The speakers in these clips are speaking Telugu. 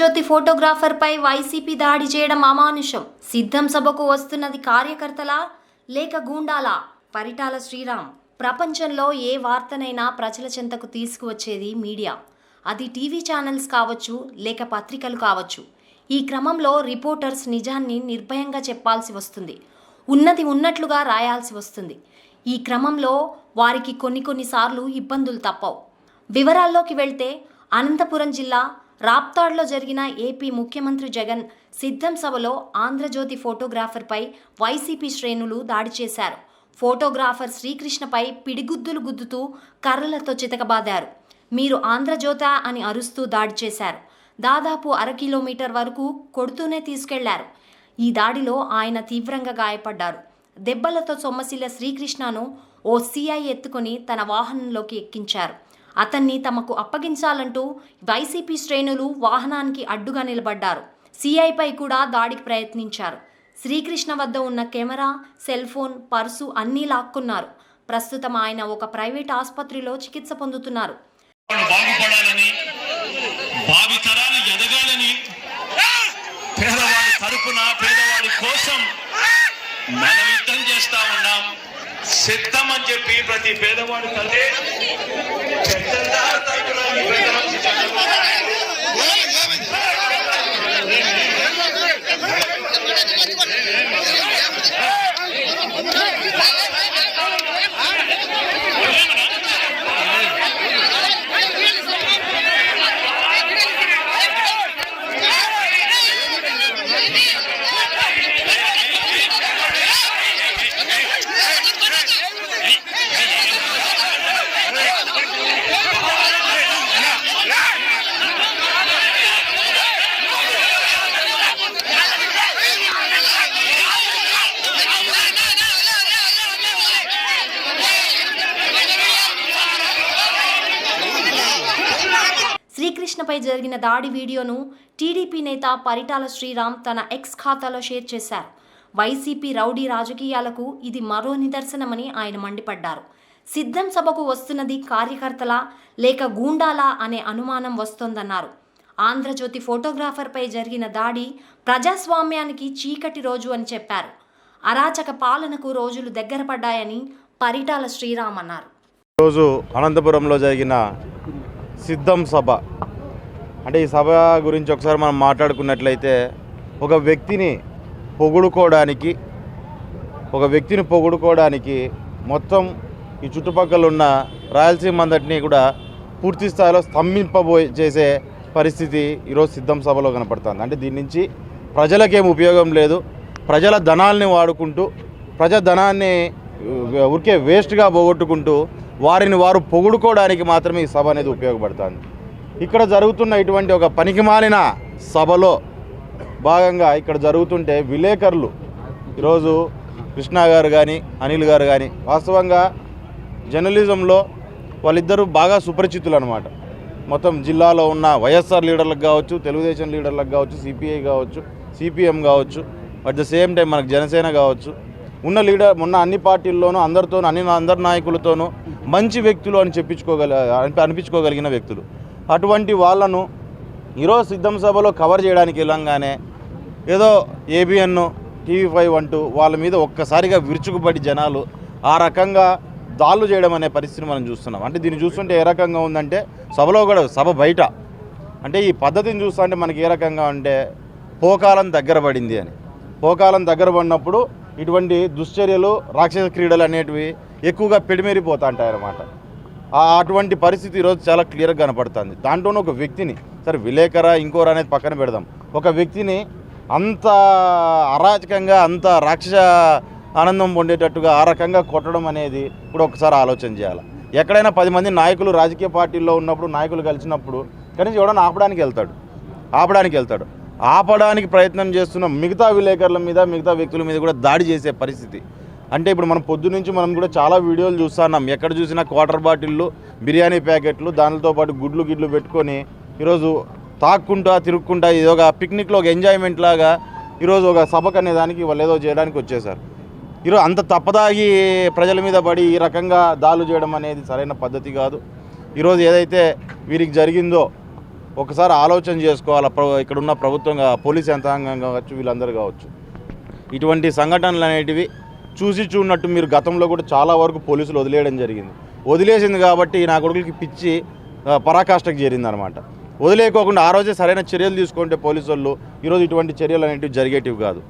ఆంధ్రజ్యోతి ఫోటోగ్రాఫర్పై వైసీపీ దాడి చేయడం అమానుషం. సిద్ధం సభకు వస్తున్నది కార్యకర్తలా లేక గూండాలా? పరిటాల శ్రీరామ్. ప్రపంచంలో ఏ వార్తనైనా ప్రజల చెంతకు తీసుకువచ్చేది మీడియా. అది టీవీ ఛానల్స్ కావచ్చు లేక పత్రికలు కావచ్చు. ఈ క్రమంలో రిపోర్టర్స్ నిజాన్ని నిర్భయంగా చెప్పాల్సి వస్తుంది. ఉన్నది ఉన్నట్లుగా రాయాల్సి వస్తుంది. ఈ క్రమంలో వారికి కొన్ని కొన్నిసార్లు ఇబ్బందులు తప్పవు. వివరాల్లోకి వెళ్తే అనంతపురం జిల్లా రాప్తాడ్లో జరిగిన ఏపీ ముఖ్యమంత్రి జగన్ సిద్ధం సభలో ఆంధ్రజ్యోతి ఫోటోగ్రాఫర్పై వైసీపీ శ్రేణులు దాడి చేశారు. ఫోటోగ్రాఫర్ శ్రీకృష్ణపై పిడిగుద్దులు గుద్దుతూ కర్రలతో చితకబాదారు. మీరు ఆంధ్రజ్యోత అని అరుస్తూ దాడి చేశారు. దాదాపు అర కిలోమీటర్ వరకు కొడుతూనే తీసుకెళ్ళారు. ఈ దాడిలో ఆయన తీవ్రంగా గాయపడ్డారు. దెబ్బలతో సొమ్మసిల్ల శ్రీకృష్ణను ఓ సిఐ ఎత్తుకొని తన వాహనంలోకి ఎక్కించారు. అతన్ని తమకు అప్పగించాలంటూ వైసీపీ శ్రేణులు వాహనానికి అడ్డుగా నిలబడ్డారు. సిఐపై కూడా దాడికి ప్రయత్నించారు. శ్రీకృష్ణ వద్ద ఉన్న కెమెరా సెల్ ఫోన్ పర్సు అన్నీ లాక్కున్నారు. ప్రస్తుతం ఆయన ఒక ప్రైవేట్ ఆసుపత్రిలో చికిత్స పొందుతున్నారు. పేదవాడి తరపున పేదవాడి కోసం సిద్ధం చెప్పి ప్రతి పేదవాడు తల్లి పెద్ద శ్రీకృష్ణపై జరిగిన దాడి వీడియోను టీడీపీ నేత పరిటాల శ్రీరామ్ తన ఎక్స్ ఖాతాలో షేర్ చేశారు. వైసీపీ రౌడీ రాజకీయాలకు ఇది మరో నిదర్శనమని ఆయన మండిపడ్డారు. సిద్ధం సభకు వస్తున్నది కార్యకర్తలా లేక గూండాలా అనే అనుమానం వస్తోందన్నారు. ఆంధ్రజ్యోతి ఫోటోగ్రాఫర్పై జరిగిన దాడి ప్రజాస్వామ్యానికి చీకటి రోజు అని చెప్పారు. అరాచక పాలనకు రోజులు దగ్గర పడ్డాయని పరిటాల శ్రీరామ్ అన్నారు. రోజు అనంతపురంలో జరిగిన సిద్ధం సభ. అంటే ఈ సభ గురించి ఒకసారి మనం మాట్లాడుకున్నట్లయితే ఒక వ్యక్తిని పొగుడుకోవడానికి ఒక వ్యక్తిని పొగుడుకోవడానికి మొత్తం ఈ చుట్టుపక్కల ఉన్న రాయలసీమ అంతటినీ కూడా పూర్తి స్థాయిలో స్తంభింపబోయే చేసే పరిస్థితి ఈరోజు సిద్ధం సభలో కనపడుతుంది. అంటే దీని నుంచి ప్రజలకేం ఉపయోగం లేదు. ప్రజల ధనాల్ని వాడుకుంటూ ప్రజా ధనాన్ని ఉరికే ఊరికే వేస్ట్గా పోగొట్టుకుంటూ వారిని వారు పొగుడుకోవడానికి మాత్రమే ఈ సభ అనేది ఉపయోగపడుతుంది. ఇక్కడ జరుగుతున్న ఇటువంటి ఒక పనికిమాలిన సభలో భాగంగా ఇక్కడ జరుగుతుంటే విలేకరులు ఈరోజు కృష్ణా గారు కానీ అనిల్ గారు కానీ వాస్తవంగా జర్నలిజంలో వాళ్ళిద్దరూ బాగా సుపరిచితులు అనమాట మొత్తం జిల్లాలో ఉన్న వైఎస్ఆర్ లీడర్లకు కావచ్చు తెలుగుదేశం లీడర్లకు కావచ్చు సిపిఐ కావచ్చు సిపిఎం కావచ్చు అట్ ద సేమ్ టైం మనకు జనసేన కావచ్చు ఉన్న లీడర్ ఉన్న అన్ని పార్టీల్లోనూ అందరితోనూ అన్ని అందరి నాయకులతోనూ మంచి వ్యక్తులు అని చెప్పించుకోగల అనిపించుకోగలిగిన వ్యక్తులు. అటువంటి వాళ్ళను ఈరోజు సిద్ధం సభలో కవర్ చేయడానికి వెళ్ళంగానే ఏదో ఏబిఎన్ టీవీ ఫైవ్ అంటూ వాళ్ళ మీద ఒక్కసారిగా విరుచుకుపడి జనాలు ఆ రకంగా దాళ్ళు చేయడం అనే పరిస్థితిని మనం చూస్తున్నాం. అంటే దీన్ని చూస్తుంటే ఏ రకంగా ఉందంటే సభలో కూడా సభ బయట. అంటే ఈ పద్ధతిని చూస్తుంటే మనకి ఏ రకంగా అంటే పోకాలం దగ్గర పడింది అని. పోకాలం దగ్గర పడినప్పుడు ఇటువంటి దుశ్చర్యలు రాక్షస క్రీడలు అనేటివి ఎక్కువగా పెడిమేరిపోతూ ఉంటాయి అన్నమాట ఆ అటువంటి పరిస్థితి ఈరోజు చాలా క్లియర్గా కనపడుతుంది. దాంట్లోనే ఒక వ్యక్తిని సరే విలేకరా ఇంకోరా అనేది పక్కన పెడదాం. ఒక వ్యక్తిని అంత అరాచకంగా అంత రాక్షస ఆనందం పొందేటట్టుగా ఆ రకంగా కొట్టడం అనేది కూడా ఒకసారి ఆలోచన చేయాలి. ఎక్కడైనా పది మంది నాయకులు రాజకీయ పార్టీల్లో ఉన్నప్పుడు నాయకులు కలిసినప్పుడు కనీసం ఎవడన్నా ఆపడానికి వెళ్తాడు. ఆపడానికి వెళ్తాడు. ఆపడానికి ప్రయత్నం చేస్తున్న మిగతా విలేకరుల మీద మిగతా వ్యక్తుల మీద కూడా దాడి చేసే పరిస్థితి. అంటే ఇప్పుడు మనం పొద్దు నుంచి మనం కూడా చాలా వీడియోలు చూస్తున్నాం ఎక్కడ చూసినా క్వార్టర్ బాటిళ్ళు బిర్యానీ ప్యాకెట్లు దానితో పాటు గుడ్లు గిడ్లు పెట్టుకొని ఈరోజు తాక్కుంటా తిరుక్కుంటా ఇది ఒక పిక్నిక్లో ఒక ఎంజాయ్మెంట్ లాగా ఈరోజు ఒక సభకు అనే దానికి వాళ్ళు ఏదో చేయడానికి వచ్చేసారు. ఈరోజు అంత తప్పదాగి ప్రజల మీద పడి ఈ రకంగా దాడులు చేయడం అనేది సరైన పద్ధతి కాదు. ఈరోజు ఏదైతే వీరికి జరిగిందో ఒకసారి ఆలోచన చేసుకోవాలి. ప్ర- ఇక్కడ ఉన్న ప్రభుత్వం పోలీస్ యంత్రాంగం కావచ్చు వీళ్ళందరూ కావచ్చు. ఇటువంటి సంఘటనలు అనేటివి చూసి చూడనట్టు మీరు గతంలో కూడా చాలా వరకు పోలీసులు వదిలేయడం జరిగింది. వదిలేసింది కాబట్టి నా కొడుకులకి పిచ్చి పరాకాష్ఠకు చేరింది అనమాట వదిలేయకోకుండా ఆ రోజే సరైన చర్యలు తీసుకుంటే పోలీసు వాళ్ళు ఈరోజు ఇటువంటి చర్యలు అనేటివి జరిగేటివి కాదు.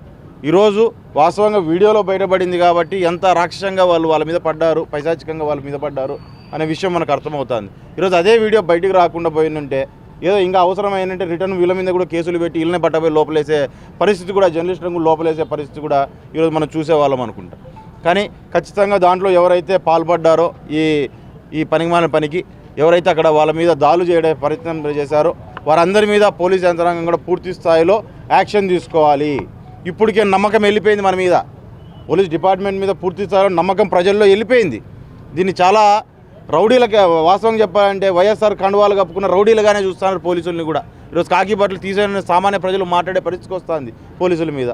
ఈరోజు వాస్తవంగా వీడియోలో బయటపడింది కాబట్టి ఎంత రాక్షసంగా వాళ్ళు వాళ్ళ మీద పడ్డారు పైశాచికంగా వాళ్ళ మీద పడ్డారు అనే విషయం మనకు అర్థమవుతుంది. ఈరోజు అదే వీడియో బయటకు రాకుండా పోయిందంటే ఏదో ఇంకా అవసరమైనంటే రిటర్న్ వీళ్ళ మీద కూడా కేసులు పెట్టి వీళ్ళనే పట్టబోయి లోపలేసే పరిస్థితి కూడా జర్నలిస్టులను లోపలేసే పరిస్థితి కూడా ఈరోజు మనం చూసేవాళ్ళం అనుకుంటాం. కానీ ఖచ్చితంగా దాంట్లో ఎవరైతే పాల్పడ్డారో ఈ ఈ పనికిమాల పనికి ఎవరైతే అక్కడ వాళ్ళ మీద దాలు చేయడే ప్రయత్నం చేశారో వారందరి మీద పోలీస్ యంత్రాంగం కూడా పూర్తి స్థాయిలో యాక్షన్ తీసుకోవాలి. ఇప్పటికే నమ్మకం వెళ్ళిపోయింది మన మీద. పోలీస్ డిపార్ట్మెంట్ మీద పూర్తి స్థాయిలో నమ్మకం ప్రజల్లో వెళ్ళిపోయింది. దీన్ని చాలా రౌడీలకి వాస్తవం చెప్పాలంటే వైఎస్ఆర్ కండువాలు కప్పుకున్న రౌడీలుగానే చూస్తున్నారు పోలీసుల్ని కూడా. ఈరోజు కాకి బట్టలు తీసేయని సామాన్య ప్రజలు మాట్లాడే పరిస్థితికి వస్తుంది పోలీసుల మీద.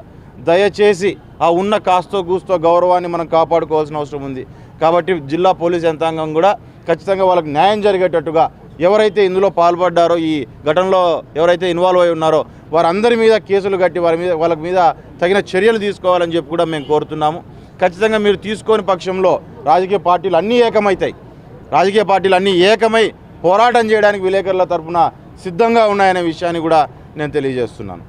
దయచేసి ఆ ఉన్న కాస్తో కూస్తో గౌరవాన్ని మనం కాపాడుకోవాల్సిన అవసరం ఉంది. కాబట్టి జిల్లా పోలీస్ యంత్రాంగం కూడా ఖచ్చితంగా వాళ్ళకి న్యాయం జరిగేటట్టుగా ఎవరైతే ఇందులో పాల్పడ్డారో ఈ ఘటనలో ఎవరైతే ఇన్వాల్వ్ అయి ఉన్నారో వారందరి మీద కేసులు కట్టి వారి మీద వాళ్ళ మీద తగిన చర్యలు తీసుకోవాలని చెప్పి కూడా మేము కోరుతున్నాము. ఖచ్చితంగా మీరు తీసుకోని పక్షంలో రాజకీయ పార్టీలు అన్నీ ఏకమవుతాయి. రాజకీయ పార్టీలు అన్నీ ఏకమై పోరాటం చేయడానికి విలేకరుల తరపున సిద్ధంగా ఉన్నాయనే విషయాన్ని కూడా నేను తెలియజేస్తున్నాను.